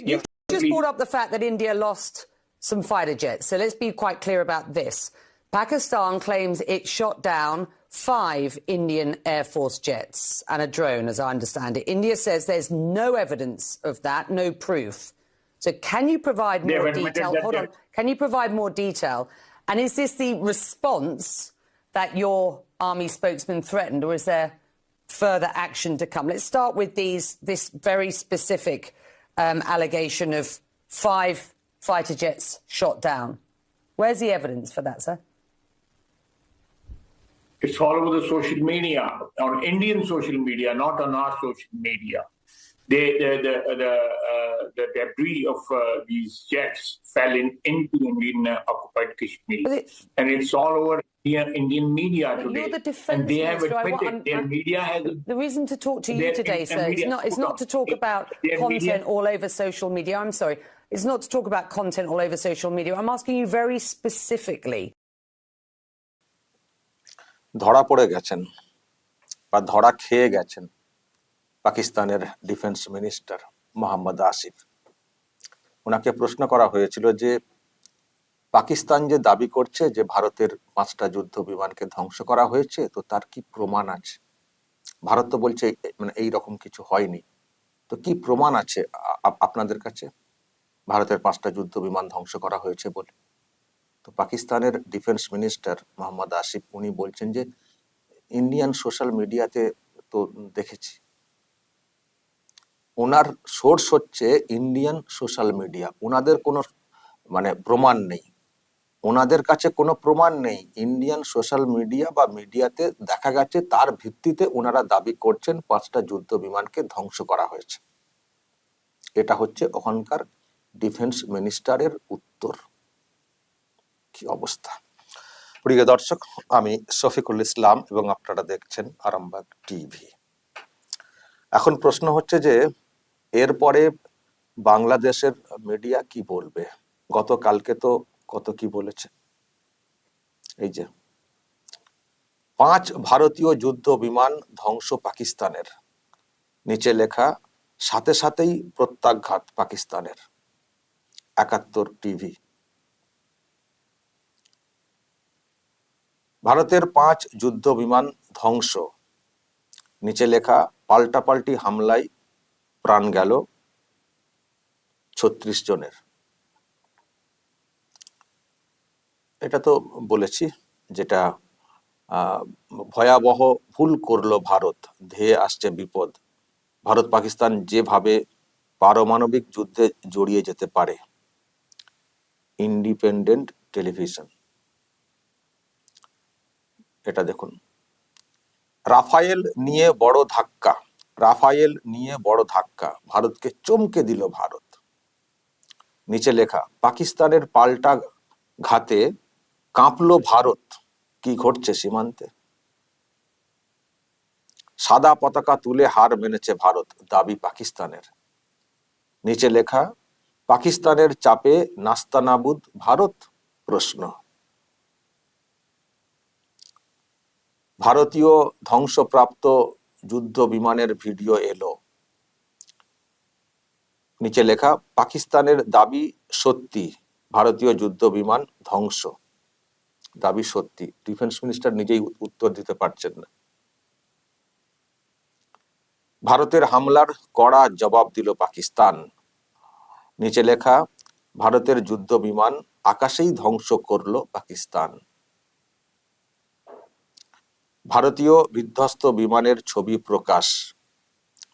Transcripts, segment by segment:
You've, Yeah, you've just brought up the fact that India lost some fighter jets. So let's be quite clear about this. Pakistan claims it shot down five Indian Air Force jets and a drone, as I understand it. India says there's no evidence of that, no proof. So can you provide more admitted detail? that Hold on. Can you provide more detail? And is this the response that your army spokesman threatened, or is there further action to come? Let's start with these this very specific um, allegation of five fighter jets shot down. Where's the evidence for that, sir? It's all over the social media, on Indian social media, not on our social media. They, the the the, uh, the debris of uh, these jets fell in, into Indian uh, occupied Kashmir, it- and it's all over Indian, Indian media But today. you're the defense and they have minister. I admitted I'm- their I'm- media has. The reason to talk to you Their- today, their sir, is not, hold not to talk about content media- all over social media. I'm sorry. It's not to talk about content all over social media. I'm asking you very specifically. ধরা পড়ে গেছেন বা ধরা খেয়ে গেছেন পাকিস্তানের defence minister Mohammad Asif ওনাকে প্রশ্ন করা হয়েছিল যে পাকিস্তান যে দাবি করছে যে ভারতের পাঁচটা যুদ্ধ বিমানকে ধ্বংস করা হয়েছে, তো তার কি প্রমাণ আছে? ভারত তো বলছে মানে এই রকম কিছু হয়নি। তো কি প্রমাণ আছে আপনাদের কাছে? ভারতের পাঁচটা যুদ্ধ বিমান ধ্বংস করা হয়েছে বলে। তো পাকিস্তানের ডিফেন্স মিনিস্টার মোহাম্মদ আসিফ, উনি বলছেন যে, ইন্ডিয়ান সোশ্যাল মিডিয়াতে তো দেখেছি। ওনার সোর্স হচ্ছে ইন্ডিয়ান সোশ্যাল মিডিয়া। ওনাদের কোনো মানে প্রমাণ নেই। ওনাদের কাছে কোনো প্রমাণ নেই। ইন্ডিয়ান সোশ্যাল মিডিয়া বা মিডিয়াতে দেখা গেছে তার ভিত্তিতে ওনারা দাবি করছেন পাঁচটা যুদ্ধ বিমানকে ধ্বংস করা হয়েছে। এটা হচ্ছে ওখানকার ডিফেন্স মিনিস্টারের উত্তর। কি অবস্থা? প্রিয় দর্শক, আমি শফিকুল ইসলাম এবং আপনারা দেখছেন আরামবাগ টিভি। এখন প্রশ্ন হচ্ছে যে, এরপরে বাংলাদেশের মিডিয়া কি বলবে? গতকালকে তো কত কি বলেছে? এই যে, পাঁচ ভারতীয় যুদ্ধ বিমান ধ্বংস পাকিস্তানের। নিচে লেখা, সাথে সাথেই প্রত্যাঘাত পাকিস্তানের। একাত্তর টিভি। ভারতের পাঁচ যুদ্ধ বিমান ধ্বংস। নিচে লেখা, পাল্টাপাল্টি হামলায় প্রাণ গেল ছত্রিশ জনের। এটা তো বলেছি যেটা ভয়াবহ ভুল করল ভারত, ধেয়ে আসছে বিপদ। ভারত পাকিস্তান যেভাবে পারমাণবিক যুদ্ধে জড়িয়ে যেতে পারে। Independent television. এটা দেখুন। রাফায়েল নিয়ে বড় ধাক্কা। রাফায়েল নিয়ে বড় ধাক্কা। ভারতকে চমকে দিল ভারত। নিচে লেখা, পাকিস্তানের পাল্টা ঘাতে কাঁপলো ভারত, কি ঘটছে সীমান্তে? সাদা পতাকা তুলে হার মেনেছে ভারত, দাবি পাকিস্তানের। নিচে লেখা, পাকিস্তানের চাপে নাস্তানাবুদ ভারত? প্রশ্ন। ভারতীয় ধ্বংসপ্রাপ্ত যুদ্ধ বিমানের ভিডিও এলো। নিচে লেখা, পাকিস্তানের দাবি সত্যি, ভারতীয় যুদ্ধ বিমান ধ্বংস। দাবি সত্যি। ডিফেন্স মিনিস্টার নিজেই উত্তর দিতে পারছেন না। ভারতের হামলার কড়া জবাব দিল পাকিস্তান। নিচে লেখা, ভারতের যুদ্ধ বিমান আকাশেই ধ্বংস করল পাকিস্তান। ভারতীয় বিধ্বস্ত বিমানের ছবি প্রকাশ।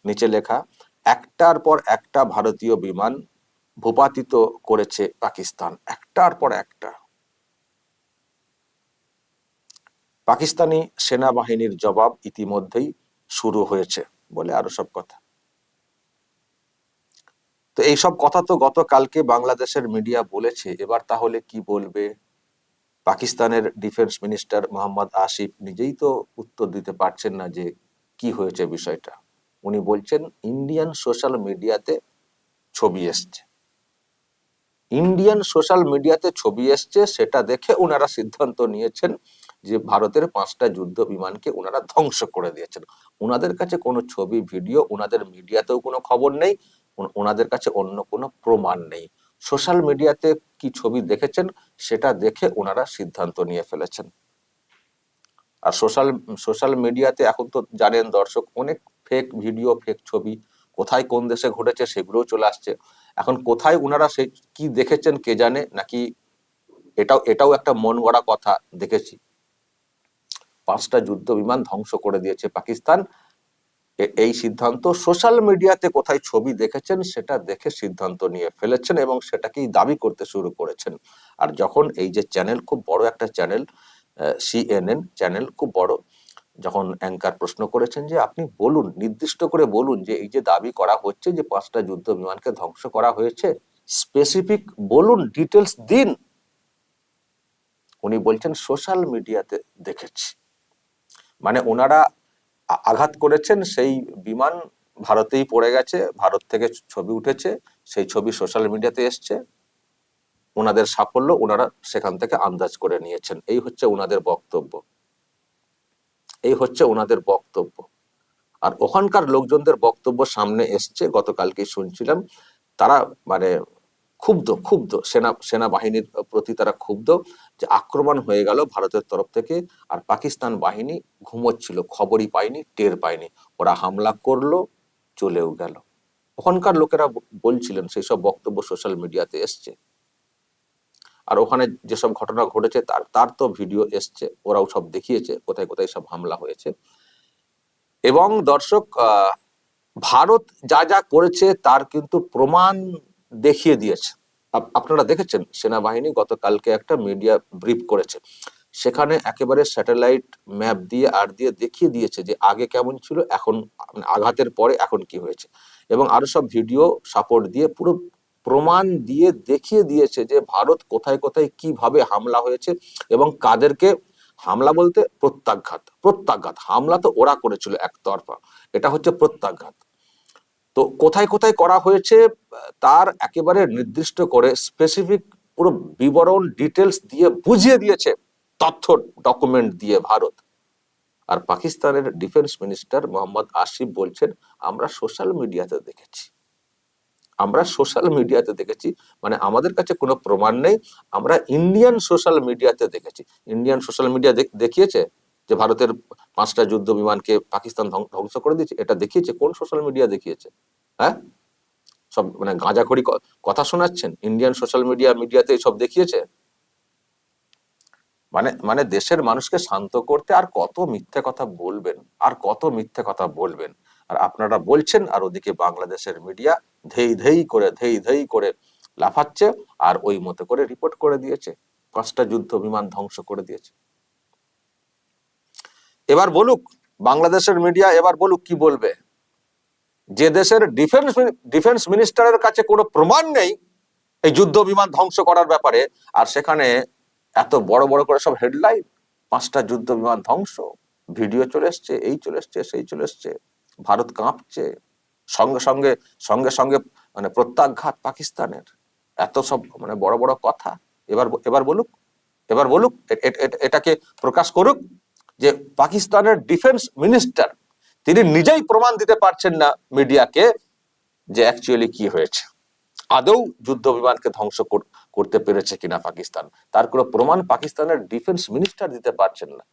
নিচে লেখা, একটার পর একটা ভারতীয় বিমান ভূপাতিত করেছে পাকিস্তান। একটার পর একটা। পাকিস্তানি সেনাবাহিনীর জবাব ইতিমধ্যেই শুরু হয়েছে বলে আরও সব কথা। তো এইসব কথা তো গতকালকে বাংলাদেশের মিডিয়া বলেছে। এবার তাহলে কি বলবে? পাকিস্তানের ডিফেন্স মিনিস্টার মোহাম্মদ আসিফ নিজেই তো উত্তর দিতে পারছেন না যে কি হয়েছে বিষয়টা। উনি বলছেন, ইন্ডিয়ান সোশ্যাল মিডিয়াতে ছবি এসছে। ইন্ডিয়ান সোশ্যাল মিডিয়াতে ছবি এসছে, সেটা দেখে ওনারা সিদ্ধান্ত নিয়েছেন যে ভারতের পাঁচটা যুদ্ধ বিমানকে ওনারা ধ্বংস করে দিয়েছেন। ওনাদের কাছে কোনো ছবি, ভিডিও, ওনাদের মিডিয়াতেও কোনো খবর নেই ওনাদের কাছে অন্য কোনো প্রমাণ নেই। সোশ্যাল মিডিয়াতে কি ছবি দেখেছেন, সেটা দেখে ওনারা সিদ্ধান্ত নিয়ে ফেলেছেন। আর সোশ্যাল সোশ্যাল মিডিয়াতে এখন তো জানেন দর্শক, অনেক ফেক ভিডিও ফেক ছবি, কোথায় কোন দেশে ঘটেছে সেগুলোও চলে আসছে। এখন কোথায় ওনারা সে কি দেখেছেন কে জানে, নাকি এটাও এটাও একটা মন গড়া কথা দেখেছি। পাঁচটা যুদ্ধ বিমান ধ্বংস করে দিয়েছে পাকিস্তান। এই সিদ্ধান্ত সোশ্যাল মিডিয়াতে কোথায় ছবি দেখেছেন সেটা দেখে সিদ্ধান্ত নিয়ে ফেলেছেন এবং সেটাকেই দাবি করতে শুরু করেছেন। আর যখন এই যে চ্যানেল, খুব বড় একটা চ্যানেল সিএনএন চ্যানেল, খুব বড়, যখন অ্যাঙ্কার প্রশ্ন করেছেন যে আপনি বলুন, নির্দিষ্ট করে বলুন যে এই যে দাবি করা হচ্ছে যে পাঁচটা যুদ্ধ বিমানকে ধ্বংস করা হয়েছে স্পেসিফিক বলুন ডিটেলস দিন। উনি বলছেন, সোশ্যাল মিডিয়াতে দেখেছি। মানে ওনারা আঘাত করেছেন, সেই বিমান ভারতেই পড়ে গেছে, ভারত থেকে ছবি উঠেছে, সেই ছবি সোশ্যাল মিডিয়াতে এসছে। ওনাদের সাফল্য ওনারা সেখান থেকে আন্দাজ করে নিয়েছেন। এই হচ্ছে ওনাদের বক্তব্য। এই হচ্ছে ওনাদের বক্তব্য। আর ওখানকার লোকজনদের বক্তব্য সামনে এসছে গতকালকে শুনছিলাম। তারা মানে ক্ষুব্ধ ক্ষুব্ধ। সেনা, সেনাবাহিনীর প্রতি তারা ক্ষুব্ধ যে আক্রমণ হয়ে গেল ভারতের তরফ থেকে আর পাকিস্তান বাহিনী ঘুমোচ্ছিল, খবরই পায়নি, টের পায়নি। ওরা হামলা করল, চলেও গেল। ওখানকার লোকেরা বলছিলেন, সেই সব বক্তব্য সোশ্যাল মিডিয়াতে এসছে। আর ওখানে যেসব ঘটনা ঘটেছে, তার তার তো ভিডিও এসছে, ওরাও সব দেখিয়েছে, কোথায় কোথায় সব হামলা হয়েছে। এবং দর্শক ভারত যা যা করেছে, তার কিন্তু প্রমাণ দেখিয়ে দিয়েছে। আপ- আপনারা দেখেছেন, সেনাবাহিনী গতকালকে একটা মিডিয়া ব্রিফ করেছে। সেখানে একেবারে স্যাটেলাইট ম্যাপ দিয়ে আর দিয়ে দেখিয়ে দিয়েছে যে আগে কেমন ছিল, এখন আঘাতের পরে এখন কি হয়েছে। এবং আরও সব ভিডিও সাপোর্ট দিয়ে পুরো প্রমাণ দিয়ে দেখিয়ে দিয়েছে যে ভারত কোথায় কোথায় কীভাবে হামলা হয়েছে এবং কাদেরকে হামলা বলতে প্রত্যাঘাত প্রত্যাঘাত। হামলা তো ওরা করেছিল একতরফা। এটা হচ্ছে প্রত্যাঘাত। তো কোথায় কোথায় করা হয়েছে, তার একেবারে নির্দিষ্ট করে স্পেসিফিক পুরো বিবরণ ডিটেলস দিয়ে বুঝিয়ে দিয়েছে তথ্য ডকুমেন্ট দিয়ে ভারত। আর পাকিস্তানের ডিফেন্স মিনিস্টার মোহাম্মদ আসিফ বলছেন, আমরা সোশ্যাল মিডিয়াতে দেখেছি। আমরা সোশ্যাল মিডিয়াতে দেখেছি মানে আমাদের কাছে কোনো প্রমাণ নেই, আমরা ইন্ডিয়ান সোশ্যাল মিডিয়াতে দেখেছি। ইন্ডিয়ান সোশ্যাল মিডিয়া দেখিয়েছে? যে ভারতের পাঁচটা যুদ্ধ বিমানকে পাকিস্তান ধ্বংস করে দিয়েছে, এটা দেখিয়েছে, কোন সোশ্যাল মিডিয়া দেখিয়েছে? হ্যাঁ? সব মানে গাঁজাখড়ি কথা শোনাচ্ছেন? ইন্ডিয়ান সোশ্যাল মিডিয়া মিডিয়াতে সব দেখিয়েছে? মানে মানে দেশের মানুষকে শান্ত করতে আর কত মিথ্যে কথা বলবেন, আর কত মিথ্যে কথা বলবেন? আর আপনারা বলছেন, আর ওদিকে বাংলাদেশের মিডিয়া ধেই ধেই করে, ধেই ধেই করে লাফাচ্ছে, আর ওই মতো করে রিপোর্ট করে দিয়েছে। পাঁচটা যুদ্ধ বিমান ধ্বংস করে দিয়েছে। এবার বলুক, বাংলাদেশের মিডিয়া এবার বলুক কি বলবে? যে দেশের ডিফেন্স ডিফেন্স মিনিস্টারের কাছে কোনো প্রমাণ নেই এই যুদ্ধ বিমান ধ্বংস করার ব্যাপারে, আর সেখানে এত বড় বড় করে সব হেডলাইন পাঁচটা যুদ্ধ বিমান ধ্বংস ভিডিও চলে এসছে, এই চলে এসছে, সেই চলে এসছে, ভারত কাঁপছে, সঙ্গে সঙ্গে সঙ্গে সঙ্গে মানে প্রত্যাঘাত পাকিস্তানের, এত সব মানে বড় বড় কথা, এবার এবার বলুক এবার বলুক এটাকে প্রকাশ করুক। যে পাকিস্তানের ডিফেন্স মিনিস্টার তিনি নিজেই প্রমাণ দিতে পারছেন না মিডিয়াকে যে অ্যাকচুয়ালি কি হয়েছে। আদৌ যুদ্ধ বিমানকে ধ্বংস কর- করতে পেরেছে কিনা পাকিস্তান? তার কোনো প্রমাণ পাকিস্তানের ডিফেন্স মিনিস্টার দিতে পারছেন না।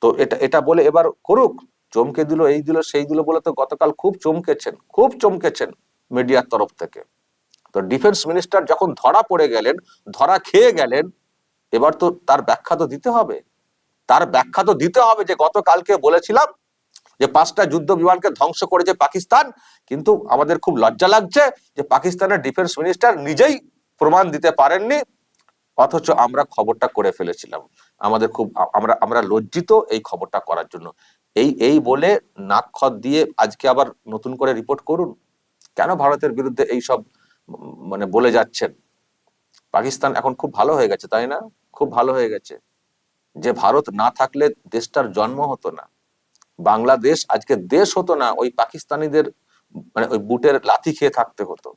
তো এটা এটা বলে এবার করুক। চমকে দিল, এই দিল, সেই দিল বলে তো গতকাল খুব চমকেছেন খুব চমকেছেন মিডিয়ার তরফ থেকে। তো ডিফেন্স মিনিস্টার যখন ধরা পড়ে গেলেন, ধরা খেয়ে গেলেন, এবার তো তার ব্যাখ্যা তো দিতে হবে। তার ব্যাখ্যা তো দিতে হবে যে গতকালকে বলেছিলাম যে পাঁচটা যুদ্ধ বিমানকে ধ্বংস করেছে পাকিস্তান, কিন্তু আমাদের খুব লজ্জা লাগছে যে পাকিস্তানের ডিফেন্স মিনিস্টার নিজেই প্রমাণ দিতে পারেননি, অথচ আমরা খবরটা করে ফেলেছিলাম। আমাদের খুব, আমরা আমরা লজ্জিত এই খবরটা করার জন্য। এই এই বলে নাক খত দিয়ে আজকে আবার নতুন করে রিপোর্ট করুন? কেন ভারতের বিরুদ্ধে এই সব মানে বলে যাচ্ছেন? পাকিস্তান এখন খুব ভালো হয়ে গেছে, তাই না? খুব ভালো হয়ে গেছে। যে ভারত না থাকলে দেশটার জন্ম হতো না। বাংলাদেশ আজকে দেশ হতো না, ওই পাকিস্তানিদের মানে ওই বুটের লাথি খেয়ে থাকতে হতো।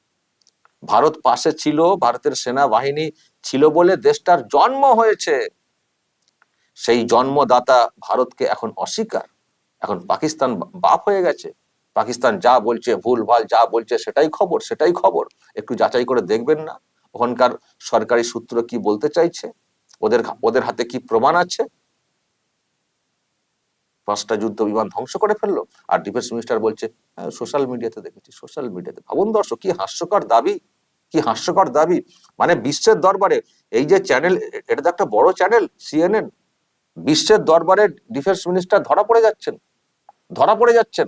ভারত পাশে ছিল, ভারতের সেনাবাহিনী ছিল বলে দেশটার জন্ম হয়েছে। সেই জন্মদাতা ভারতকে এখন অস্বীকার। এখন পাকিস্তান বাপ হয়ে গেছে। পাকিস্তান যা বলছে ভুল ভালো যা বলছে, সেটাই খবর সেটাই খবর। একটু যাচাই করে দেখবেন না। ওখানকার সরকারি সূত্র কি বলতে চাইছে? ওদের ওদের হাতে কি প্রমাণ আছে? পাঁচটা যুদ্ধ বিমান ধ্বংস করে ফেলল। আর ডিফেন্স মিনিস্টার বলছে সোশ্যাল মিডিয়াতে দেখেছি সোশ্যাল মিডিয়াতে ভাবুন দর্শক, কি হাস্যকর দাবি, কি হাস্যকর দাবি। মানে বিশ্বের দরবারে এই যে চ্যানেল এটা তো একটা বড় চ্যানেল সিএনএন বিশ্বের দরবারে ডিফেন্স মিনিস্টার ধরা পড়ে যাচ্ছেন, ধরা পড়ে যাচ্ছেন।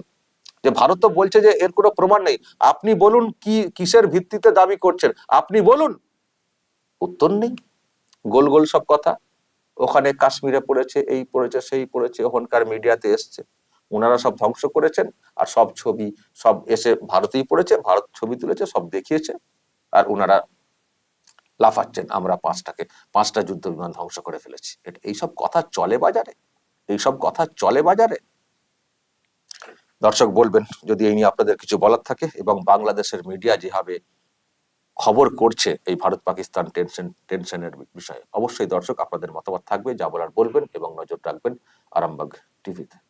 যে ভারত তো বলছে যে এর কোনো প্রমাণ নেই। আপনি বলুন কি, কিসের ভিত্তিতে দাবি করছেন? আপনি বলুন। উত্তর নেই। গোল গোল সব কথা। ওখানে কাশ্মীরে পড়েছে, এই পড়েছে, সেই পড়েছে, ওখানকার মিডিয়াতে এসছে। ওনারা সব ধ্বংস করেছেন আর সব ছবি, সব এসে ভারতেই পড়েছে, ভারত ছবি তুলেছে, সব দেখিয়েছে আর ওনারা লাফাচ্ছেন, আমরা পাঁচটাকে, পাঁচটা যুদ্ধ বিমান ধ্বংস করে ফেলেছি। এটা- এইসব কথা চলে বাজারে? এইসব কথা চলে বাজারে? দর্শক বলবেন, যদি এই নিয়ে আপনাদের কিছু বলার থাকে এবং বাংলাদেশের মিডিয়া যেভাবে খবর করছে এই ভারত পাকিস্তান টেনশন টেনশনের বিষয়ে। অবশ্যই দর্শক, আপনাদের মতামত থাকবে, যা বলার বলবেন এবং নজর রাখবেন আরামবাগ টিভিতে।